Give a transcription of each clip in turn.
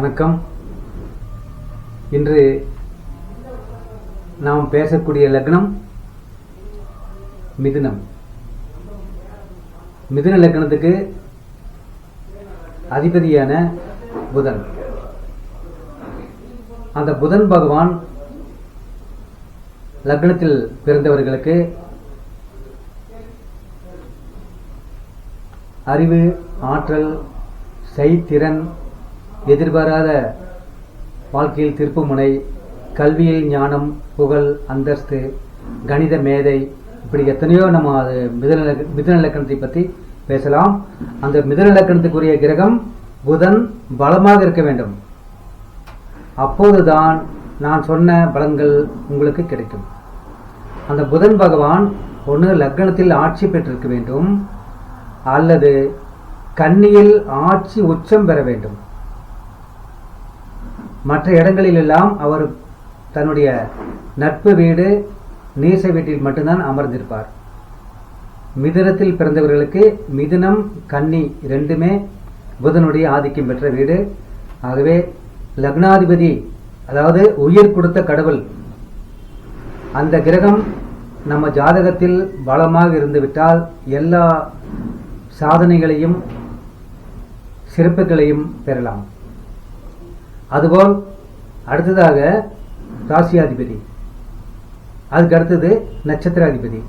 வணக்கம். இன்று நாம் பேசக்கூடிய லக்னம் மிதுனம். மிதுன லக்னத்துக்கு அதிபதியான புதன். அந்த புதன் பகவான் லக்னத்தில் பிறந்தவர்களுக்கு அறிவு ஆற்றல் செய்திறன் எதிர்பாராத வாழ்க்கையில் திருப்புமுனை கல்வியில் ஞானம் புகழ் அந்தஸ்து கணித மேதை இப்படி எத்தனையோ நம்ம அது மிதன லக்க- மிதுன பற்றி பேசலாம். அந்த மிதநிலக்கணத்துக்குரிய கிரகம் புதன் பலமாக இருக்க வேண்டும். அப்போதுதான் நான் சொன்ன பலன்கள் உங்களுக்கு கிடைக்கும். அந்த புதன் பகவான் ஒன்று லக்னத்தில் ஆட்சி பெற்றிருக்க வேண்டும் அல்லது கன்னியில் ஆட்சி உச்சம் பெற வேண்டும். மற்ற இடங்களிலெல்லாம் அவர் தன்னுடைய நட்பு வீடு நீச வீட்டில் மட்டும்தான் அமர்ந்திருப்பார். மிதுனத்தில் பிறந்தவர்களுக்கு மிதுனம் கன்னி ரெண்டுமே புதனுடைய ஆதிக்கம் பெற்ற வீடு. ஆகவே லக்னாதிபதி அதாவது உயிர் கொடுத்த கடவுள் அந்த கிரகம் நம்ம ஜாதகத்தில் பலமாக இருந்துவிட்டால் எல்லா சாதனைகளையும் சிறப்புகளையும் பெறலாம். அதுபோல் அடுத்ததாக ராசியாதிபதி. அதுக்கு அடுத்தது நட்சத்திராதிபதி.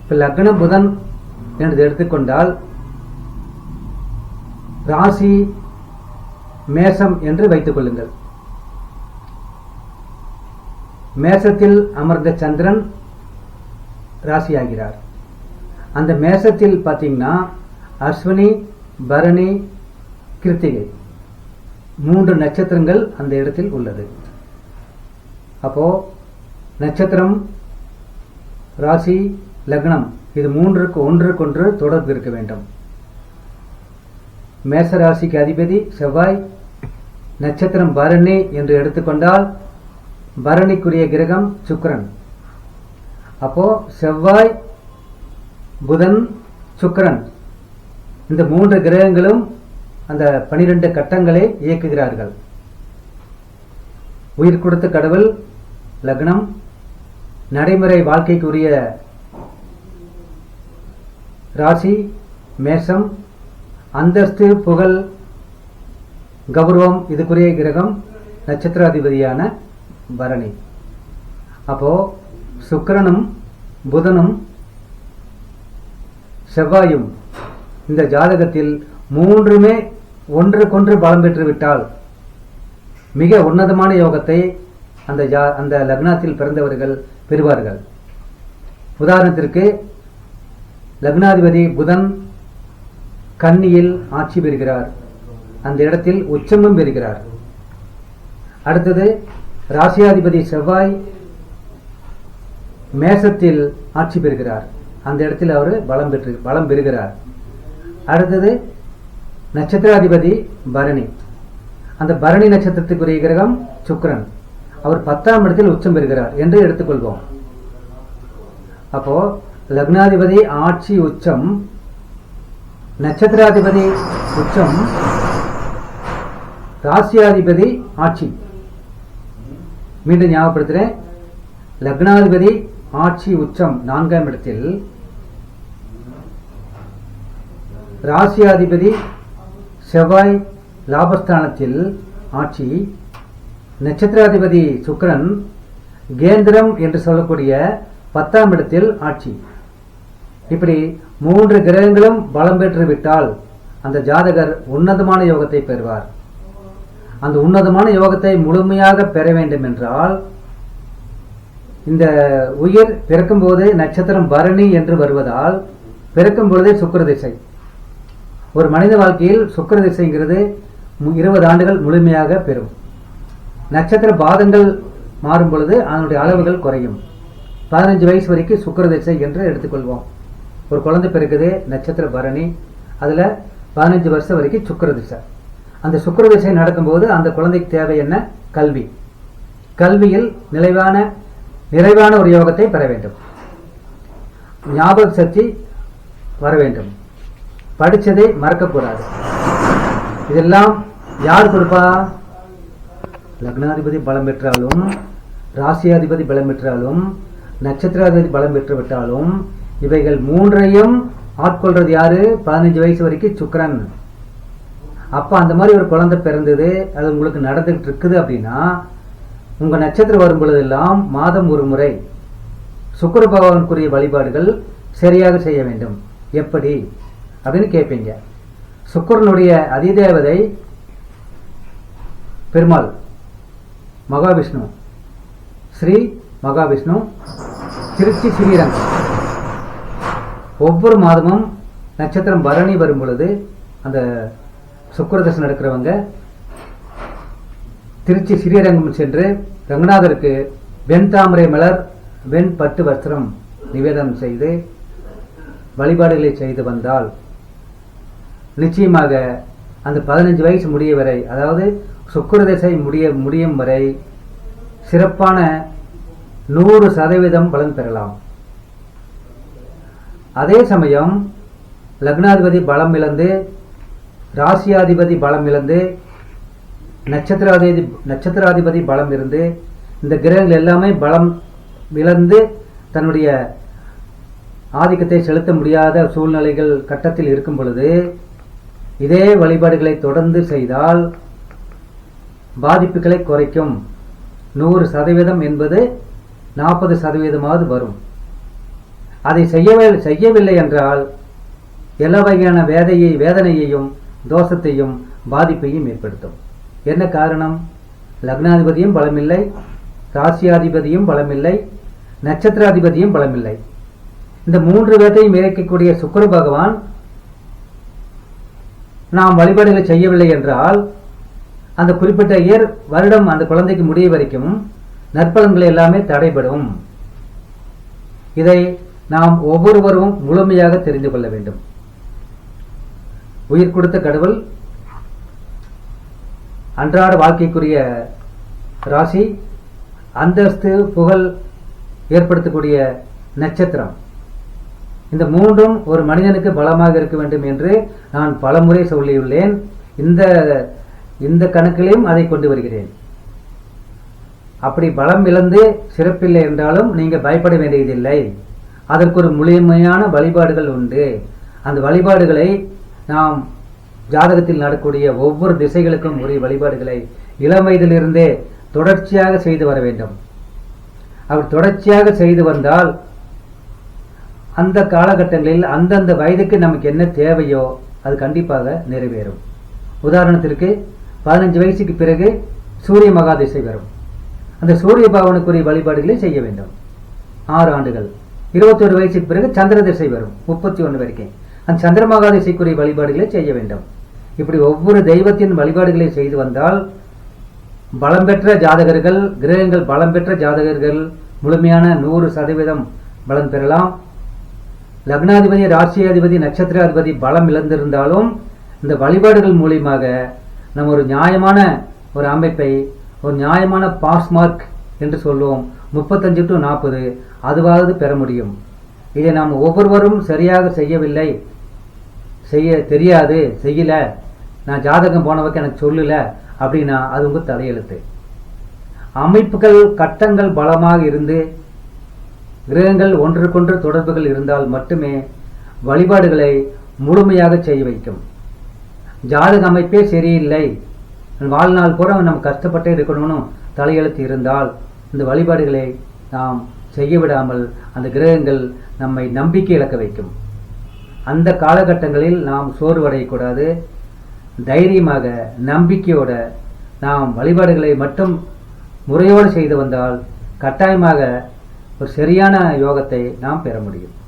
இப்போ லக்ன புதன் என்று எடுத்துக்கொண்டால் ராசி மேசம் என்று வைத்துக் கொள்ளுங்கள். மேசத்தில் அமர்ந்த சந்திரன் ராசியாகிறார். அந்த மேசத்தில் பார்த்தீங்கன்னா அஸ்வினி பரணி கிருத்திகை. மூன்று நட்சத்திரங்கள் அந்த இடத்தில் உள்ளது. அப்போ நட்சத்திரம் ராசி லக்னம் இது மூன்றுக்கு ஒன்றுக்கொன்று தொடர்பு இருக்க வேண்டும். மேச ராசிக்கு அதிபதி செவ்வாய் நட்சத்திரம் பரணி என்று எடுத்துக்கொண்டால் பரணிக்குரிய கிரகம் சுக்கிரன். அப்போ செவ்வாய் புதன் சுக்கிரன். இந்த மூன்று கிரகங்களும் அந்த பனிரெண்டு கட்டங்களை இயக்குகிறார்கள். உயிர் கொடுத்த கடவுள் லக்னம் நடைமுறை வாழ்க்கைக்குரிய ராசி மேஷம் அந்தஸ்து புகழ் கௌரவம் இதுக்குரிய கிரகம் நட்சத்திராதிபதியான பரணி. அப்போ சுக்கரனும் புதனும் செவ்வாயும் இந்த ஜாதகத்தில் மூன்றுமே ஒன்றுக்கொன்று பலம் பெற்றுவிட்டால் மிக உன்னதமான யோகத்தை அந்த ஜா அந்த லக்னாத்தில் பிறந்தவர்கள் பெறுவார்கள். உதாரணத்திற்கு லக்னாதிபதி புதன் கன்னியில் ஆட்சி பெறுகிறார். அந்த இடத்தில் உச்சமும் பெறுகிறார். அடுத்தது ராசியாதிபதி செவ்வாய் மேசத்தில் ஆட்சி பெறுகிறார். அந்த இடத்தில் அவர் பலம் பெற்று பலம் பெறுகிறார். அடுத்தது நட்சத்திராதிபதி பரணி. அந்த பரணி நட்சத்திரத்துக்குரிய கிரகம் சுக்கிரன். அவர் பத்தாம் இடத்தில் உச்சம் பெறுகிறார் என்று எடுத்துக்கொள்வோம். அப்போ லக்னாதிபதி ஆட்சி உச்சம் நட்சத்திராதிபதி உச்சம் ராசியாதிபதி ஆட்சி. மீண்டும் ஞாபகப்படுத்துகிறேன் லக்னாதிபதி ஆட்சி உச்சம் நான்காம் இடத்தில் ராசியாதிபதி செவ்வாய் லாபஸ்தானத்தில் ஆட்சி. நட்சத்திராதிபதி சுக்கரன் கேந்திரம் என்று சொல்லக்கூடிய பத்தாம் இடத்தில் ஆட்சி. இப்படி மூன்று கிரகங்களும் பலம் பெற்றுவிட்டால் அந்த ஜாதகர் உன்னதமான யோகத்தை பெறுவார். அந்த உன்னதமான யோகத்தை முழுமையாக பெற வேண்டும் என்றால் இந்த உயிர் பிறக்கும்போது நட்சத்திரம் பரணி என்று வருவதால் பிறக்கும் பொழுதே சுக்கர திசை ஒரு மனித வாழ்க்கையில் சுக்கர திசைங்கிறது மு- இருபது ஆண்டுகள் முழுமையாக பெறும். நட்சத்திர பாதங்கள் மாறும் பொழுது அதனுடைய அளவுகள் குறையும். பதினஞ்சு வயசு வரைக்கும் சுக்கர திசை என்று எடுத்துக்கொள்வோம். ஒரு குழந்தை பிறகுது நட்சத்திர பரணி அதுல பதினஞ்சு வருஷம் வரைக்கும் சுக்கர திசை அந்த சுக்கர திசை நடக்கும்போது அந்த குழந்தைக்கு தேவை என்ன? கல்வி. கல்வியில் நிலைவான நிறைவான ஒரு யோகத்தை பெற வேண்டும். ஞாபக சக்தி வர வேண்டும். படிச்சதை மறக்கக்கூடாது இதெல்லாம் யார் கொடுப்பா? லக்னாதிபதி பலம் பெற்றாலும் ராசியாதிபதி பலம் பெற்றாலும் நட்சத்திராதிபதி பலம் பெற்று விட்டாலும் இவைகள் மூன்றையும் ஆட்கொள்றது யாரு? பதினஞ்சு வயசு வரைக்கும் சுக்கரன். அப்போ அந்த மாதிரி ஒரு குழந்தை பிறந்தது அது உங்களுக்கு நடந்துகிட்டு இருக்குது அப்படின்னா உங்க நட்சத்திரம் வரும் பொழுதெல்லாம் மாதம் ஒரு முறை சுக்கர பகவானுக்குரிய வழிபாடுகள் சரியாக செய்ய வேண்டும். எப்படி? அப்படின்னு கேட்பீங்க சுக்கரனுடைய அதிதேவதை பெருமாள் மகாவிஷ்ணு ஸ்ரீ மகாவிஷ்ணு திருச்சி ஸ்ரீரங்கம். ஒவ்வொரு மாதமும் நட்சத்திரம் பரணி வரும் பொழுது அந்த சுக்கிரதசம் நடக்கிறவங்க திருச்சி ஸ்ரீரங்கம் சென்று ரங்கநாதருக்கு வெண் தாமரை மலர் வெண் பட்டு வஸ்திரம் நிவேதனம் செய்து வழிபாடுகளை செய்து வந்தால் நிச்சயமாக அந்த பதினஞ்சு வயசு முடிய வரை அதாவது சுக்கிரதசை முடிய முடியும் வரை சிறப்பான நூறு சதவீதம் பலன் பெறலாம். அதே சமயம் லக்னாதிபதி பலம் இழந்து ராசியாதிபதி பலம் இழந்து நட்சத்திராதிபதி நட்சத்திராதிபதி பலம் இருந்து இந்த கிரகங்கள் எல்லாமே பலம் இழந்து தன்னுடைய ஆதிக்கத்தை செலுத்த முடியாத சூழ்நிலைகள் கட்டத்தில் இருக்கும் பொழுது இதே வழிபாடுகளை தொடர்ந்து செய்தால் பாதிப்புகளை குறைக்கும். நூறு சதவீதம் என்பது நாற்பது சதவீதமாவது வரும். அதை செய்யவே செய்யவில்லை என்றால் எல்லா வகையான வேதையை வேதனையையும் தோஷத்தையும் பாதிப்பையும் ஏற்படுத்தும். என்ன காரணம்? லக்னாதிபதியும் பலமில்லை ராசியாதிபதியும் பலமில்லை நட்சத்திராதிபதியும் பலமில்லை. இந்த மூன்று வேதையும் இறைக்கக்கூடிய சுக்கர பகவான் நாம் வழிபாடுகளை செய்யவில்லை என்றால் அந்த குறிப்பிட்ட இயர் வருடம் அந்த குழந்தைக்கு முடிய வரைக்கும் நற்பலன்கள் எல்லாமே தடைபடும். இதை நாம் ஒவ்வொருவரும் முழுமையாக தெரிந்து கொள்ள வேண்டும். உயிர் கொடுத்த கடவுள் அன்றாட வாழ்க்கைக்குரிய ராசி அந்தஸ்து புகழ் ஏற்படுத்தக்கூடிய நட்சத்திரம். இந்த மூன்றும் ஒரு மனிதனுக்கு பலமாக இருக்க வேண்டும் என்று நான் பலமுறை சொல்லியுள்ளேன். இந்த இந்த கணக்கிலையும் அதை கொண்டு வருகிறேன். அப்படி பலம் இழந்து சிறப்பில்லை என்றாலும் நீங்கள் பயப்பட வேண்டியதில்லை. அதற்கு ஒரு முழுமையான வழிபாடுகள் உண்டு. அந்த வழிபாடுகளை நாம் ஜாதகத்தில் நடக்கூடிய ஒவ்வொரு திசைகளுக்கும் உரிய வழிபாடுகளை இளம் வயதிலிருந்தே தொடர்ச்சியாக செய்து வர வேண்டும். அவர் தொடர்ச்சியாக செய்து வந்தால் அந்த காலகட்டங்களில் அந்தந்த வயதுக்கு நமக்கு என்ன தேவையோ அது கண்டிப்பாக நிறைவேறும். உதாரணத்திற்கு பதினஞ்சு வயசுக்கு பிறகு சூரிய மகாதிசை வரும். அந்த சூரிய பகவானுக்குரிய வழிபாடுகளை செய்ய வேண்டும். ஆறு ஆண்டுகள். இருபத்தொரு வயசுக்கு பிறகு சந்திர திசை வரும் முப்பத்தி ஒன்று வரைக்கும் அந்த சந்திர மகாதிசைக்குரிய வழிபாடுகளை செய்ய வேண்டும். இப்படி ஒவ்வொரு தெய்வத்தின் வழிபாடுகளை செய்து வந்தால் பலம் பெற்ற ஜாதகர்கள் கிரகங்கள் பலம் பெற்ற ஜாதகர்கள் முழுமையான நூறு சதவீதம் பலன் பெறலாம். லக்னாதிபதி ராசியாதிபதி நட்சத்திராதிபதி பலம் இழந்திருந்தாலும் இந்த வழிபாடுகள் மூலியமாக நம்ம ஒரு நியாயமான ஒரு அமைப்பை ஒரு நியாயமான பாஸ் மார்க் என்று சொல்லுவோம். முப்பத்தஞ்சு டு நாற்பது அதுவாவது பெற முடியும். இதை நாம் ஒவ்வொருவரும் சரியாக செய்யவில்லை. செய்ய தெரியாது செய்யல. நான் ஜாதகம் போனவக்கு எனக்கு சொல்லல அப்படின்னா அது உங்க தலையெழுத்து. அமைப்புகள் கட்டங்கள் பலமாக இருந்து கிரகங்கள் ஒன்றுக்கொன்று தொடர்புகள் இருந்தால் மட்டுமே வழிபாடுகளை முழுமையாக செய்ய வைக்கும். ஜாதக அமைப்பே சரியில்லை. வாழ்நாள் பூரா நம்ம கஷ்டப்பட்டே இருக்கணும்னு தலையெழுத்து இருந்தால் இந்த வழிபாடுகளை நாம் செய்ய விடாமல் அந்த கிரகங்கள் நம்மை நம்பிக்கை இழக்க வைக்கும். அந்த காலகட்டங்களில் நாம் சோர்வடையக்கூடாது. தைரியமாக நம்பிக்கையோட நாம் வழிபாடுகளை மட்டும் முறையோடு செய்து வந்தால் கட்டாயமாக ஒரு சரியான யோகத்தை நாம் பெற முடியும்.